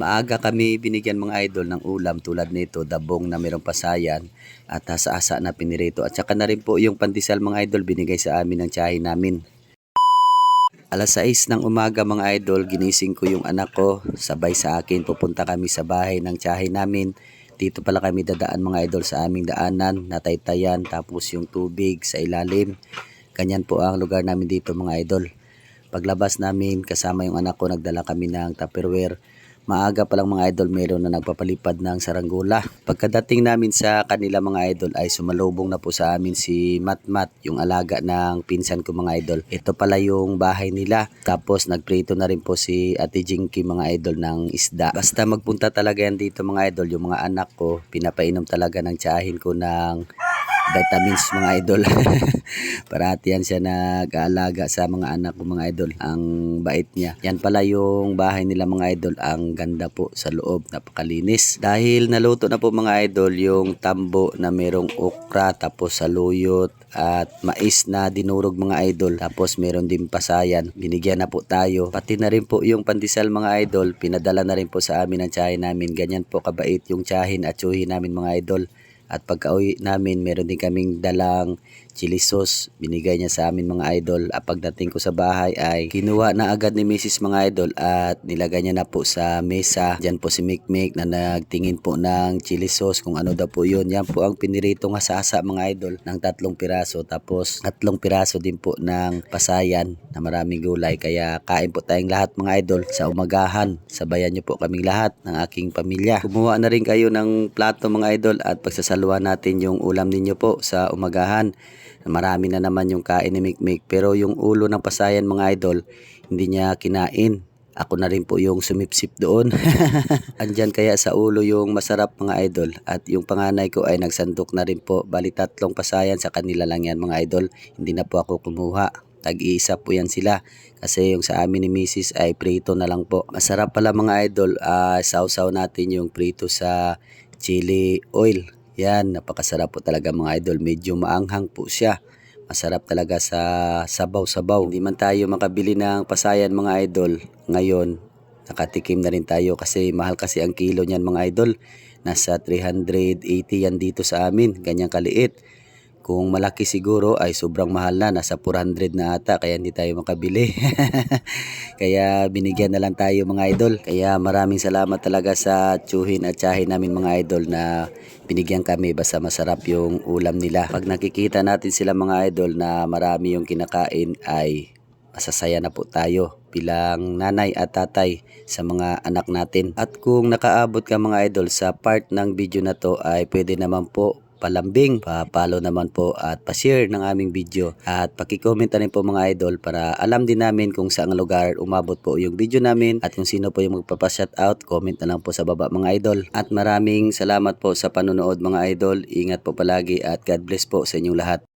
Maaga kami binigyan mga idol ng ulam tulad nito, dabong na mayroong pasayan at asa-asa na pinirito. At saka na rin po yung pandesal mga idol binigay sa amin ng tiyahin namin. Alas 6 ng umaga mga idol, ginising ko yung anak ko. Sabay sa akin, pupunta kami sa bahay ng tiyahin namin. Dito pala kami dadaan mga idol sa aming daanan, nataytayan, tapos yung tubig sa ilalim. Ganyan po ang lugar namin dito mga idol. Paglabas namin, kasama yung anak ko, nagdala kami ng tupperware. Maaga pa lang mga idol, meron na nagpapalipad ng saranggula. Pagkadating namin sa kanila mga idol ay sumalubong na po sa amin si Matmat, yung alaga ng pinsan ko mga idol. Ito pala yung bahay nila. Tapos nagprito na rin po si Ate Jinky mga idol ng isda. Basta magpunta talaga yan dito mga idol, yung mga anak ko, pinapainom talaga ng tiyahin ko ng vitamins mga idol. Parati yan siya nag-aalaga sa mga anak ko mga idol. Ang bait niya. Yan pala yung bahay nila mga idol. Ang ganda po sa loob. Napakalinis. Dahil naluto na po mga idol yung tambo na merong okra tapos saluyot at mais na dinurog mga idol. Tapos meron din pasayan. Binigyan na po tayo. Pati na rin po yung pandesal mga idol. Pinadala na rin po sa amin ng tiyahin namin. Ganyan po kabait yung tiyahin at tsuhin namin mga idol. At pagka-uwi namin, meron din kaming dalang chili sauce. Binigay niya sa amin mga idol. At pagdating ko sa bahay ay kinuha na agad ni Mrs. mga idol at nilagay niya na po sa mesa. Diyan po si Mikmik na nagtingin po ng chili sauce kung ano daw po yun. Yan po ang piniritong asasa mga idol ng tatlong piraso. Tapos tatlong piraso din po ng pasayan na maraming gulay. Kaya kain po tayong lahat mga idol sa umagahan. Sabayan niyo po kaming lahat ng aking pamilya. Kumuha na rin kayo ng plato mga idol at pagsasaluhan natin yung ulam ninyo po sa umagahan. Marami na naman yung kain ni Mikmik pero yung ulo ng pasayan mga idol hindi niya kinain. Ako na rin po yung sumipsip doon. Andyan kaya sa ulo yung masarap mga idol at yung panganay ko ay nagsandok na rin po. Bali tatlong pasayan sa kanila lang yan mga idol. Hindi na po ako kumuha. Tag-iisa po yan sila. Kasi yung sa amin ni Mrs. ay prito na lang po. Masarap pala mga idol. Uh, sausaw natin yung prito sa chili oil. Yan, napakasarap po talaga mga idol. Medyo maanghang po siya. Masarap talaga sa sabaw-sabaw. Hindi man tayo makabili ng pasayan mga idol. Ngayon, nakatikim na rin tayo kasi mahal kasi ang kilo niyan mga idol. Nasa 380 yan dito sa amin. Ganyang kaliit. Kung malaki siguro ay sobrang mahal na, nasa 400 na ata kaya hindi tayo makabili. kaya binigyan na lang tayo mga idol. Kaya maraming salamat talaga sa tsuhin at tsahin namin mga idol na binigyan kami basta masarap yung ulam nila. Pag nakikita natin sila mga idol na marami yung kinakain ay masasaya na po tayo bilang nanay at tatay sa mga anak natin. At kung nakaabot ka mga idol sa part ng video na to ay pwede naman po palambing, pa-follow naman po at pa-share ng aming video at paki-comment na rin po mga idol para alam din namin kung saang lugar umabot po yung video namin at kung sino po yung magpapa-shoutout, comment na lang po sa baba mga idol. At maraming salamat po sa panonood mga idol. Ingat po palagi at God bless po sa inyong lahat.